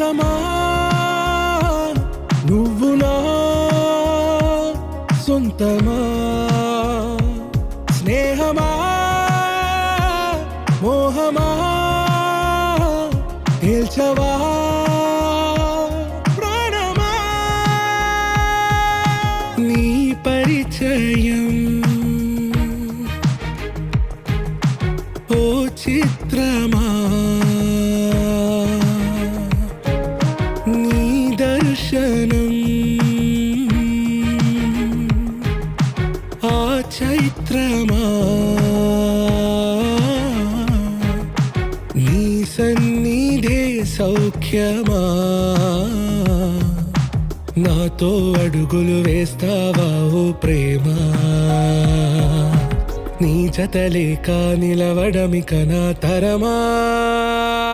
అందమా నువ్వు నా సొంతమా? స్నేహమా? మోహమా? తేల్చవా? ప్రాణమా? నీ పరిచయం? ఓ చిత్రమా? దర్శనం ఆ చైత్రమా? నీ సన్నిధే సౌఖ్యమా? నాతో అడుగులు వేస్తావా ఓ ప్రేమ? నీ జతలేక నిలవడమిక నా తరమా?